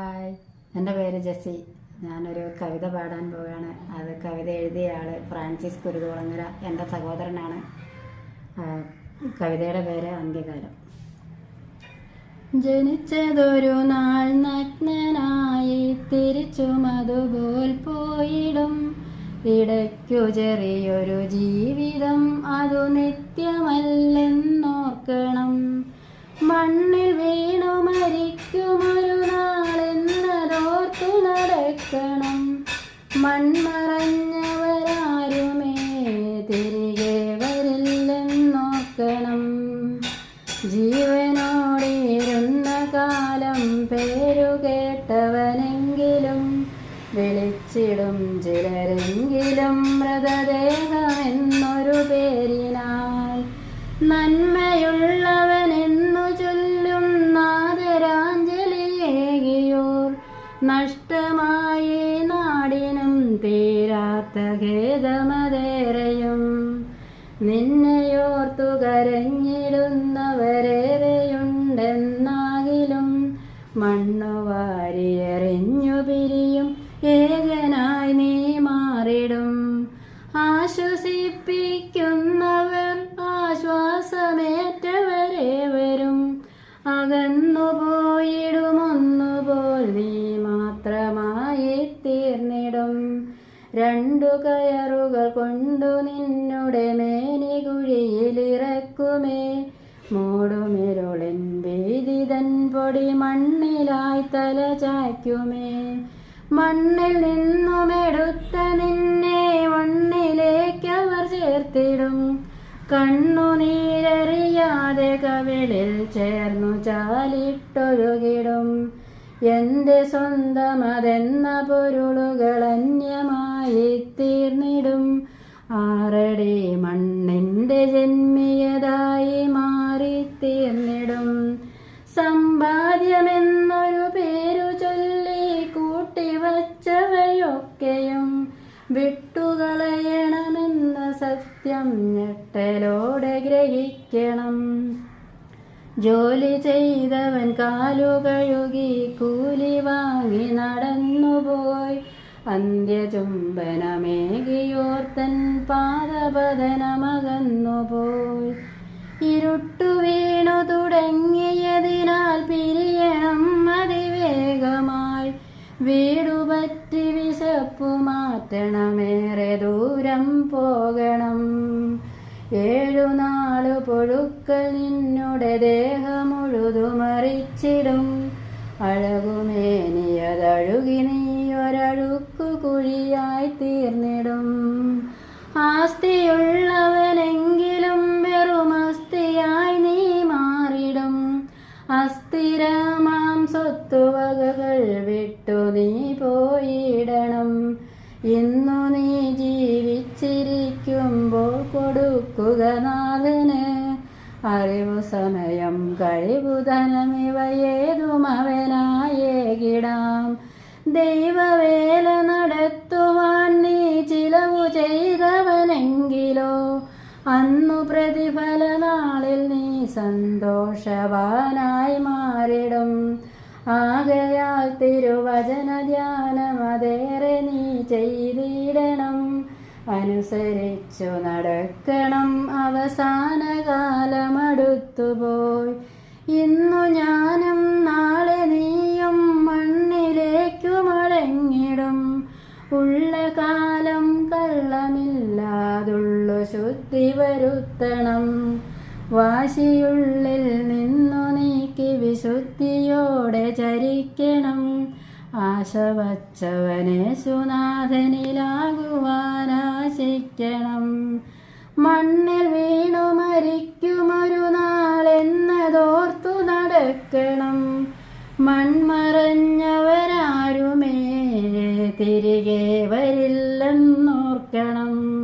Hi എന്റെ പേര് Jessy. ഞാനൊരു കവിത പാടാൻ പോവുകയാണ്. അത് കവിത എഴുതിയ ആൾ ഫ്രാൻസിസ് കുരുതോളങ്ങര. എന്റെ സഹോദരനാണ്. കവിതയുടെ പേര് അന്ത്യകാലം. ജനിച്ചതൊരു നാൾ നഗ്നനായി തിരിച്ചു മതുപോൽ പോയിടും. ഇടയ്ക്കു ചെറിയൊരു ജീവിതം. അതു നിത്യമല്ലെന്നോർക്കണം. മണ്ണിൽ മൺമറഞ്ഞവരാരുമേ തിരികെ വരില്ലെന്നോക്കണം ജീവനോടിരുന്ന കാലം പേരുകേട്ടവനെങ്കിലും വിളിച്ചിടും ചിലരെങ്കിലും മൃതദേഹമെന്നൊരു നഷ്ടമായി നാടിനും തീരാത്ത ഖേദമതേറെയും. നിന്നെയോർത്തു കരഞ്ഞിടുന്നവരേറെയുണ്ടെന്നാകിലും മണ്ണു വാരിയെറിഞ്ഞു പിരിയും ഏകനായി നീ മാറിടും. ആശ്വസിപ്പിക്കുന്നവർ ആശ്വാസമേറ്റവരെ വരും അകന്നു കയറുകൾ കൊണ്ടു നിന്നുടെ മേനി കുഴിയിലിറക്കുമേ മൂടുമിരുളിൻ ഭീതിതൻ പൊടി മണ്ണിലായി തല ചായ്ക്കുമേ. മണ്ണിൽ നിന്നുമെടുത്ത നിന്നെ മണ്ണിലേക്ക് അവർ ചേർത്തിടും. കണ്ണുനീരറിയാതെ കവിളിൽ ചേർന്നു ചാലിട്ടൊഴുകിടും. എന്റെ സ്വന്തമതെന്ന പൊരുളുകൾ അന്യമായി തീർന്നിടും ആറടി മണ്ണിന്റെ ജന്മിയതായി മാറി തീർന്നിടും സമ്പാദ്യമെന്നൊരു പേരു ചൊല്ലി കൂട്ടിവച്ചവയൊക്കെയും വിട്ടുകളയണമെന്ന സത്യം ഞെട്ടലോടെ ഗ്രഹിക്കണം. ജോലി ചെയ്തവൻ കാലു കഴുകി കൂലി വാങ്ങി നടന്നുപോയി. അന്ത്യചുംബനമേകിയോർത്തൻ പാദപതനമകന്നുപോയി. ഇരുട്ടു വീണു തുടങ്ങിയതിനാൽ പിരിയണം അതിവേഗമായി. വീടുപറ്റി വിശപ്പു മാറ്റണമേറെ ദൂരം പോകണം. ഏഴു നാളു പൊഴുക്കൾ നിന്നുടെ ദേഹമുഴുതുമറിച്ചിടും അഴകുമേനിയതഴുകി നീ ഒരഴുക്കു കുഴിയായി തീർന്നിടും. ആസ്തിയുള്ളവനെങ്കിലും വെറുമസ്തിയായി നീ മാറിടും. അസ്ഥിരമാം സ്വത്തുവകകൾ കൊടുക്കുക നാഥന്. അറിവു സമയം കഴിവു ധനമിവയേതും അവനായേകിടാം ദൈവവേല നടത്തുവാൻ നീ ചിലവു ചെയ്തവനെങ്കിലോ അന്നു പ്രതിഫല നാളിൽ നീ സന്തോഷവാനായി മാറിടും. ആകയാൽ തിരുവചന ചെയ്തിടണം അനുസരിച്ചു നടക്കണം അവസാന കാലമടുത്തുപോയി. ഇന്നു ഞാനും നാളെ നീയും മണ്ണിലേക്കു മടങ്ങിടും. ഉള്ള കാലം കള്ളമില്ലാതുള്ളു ശുദ്ധി വരുത്തണം. വാശിയുള്ളിൽ നിന്നു നീക്കി വിശുദ്ധിയോടെ ചരിക്കണം. ആശ വച്ചവനെ സുനാഥനിലാകുവാനാശിക്കണം. മണ്ണിൽ വീണു മരിക്കുമൊരു നാളെന്നതോർത്തു നടക്കണം. മൺമറഞ്ഞവരാരുമേ തിരികെ വരില്ലെന്നോർക്കണം.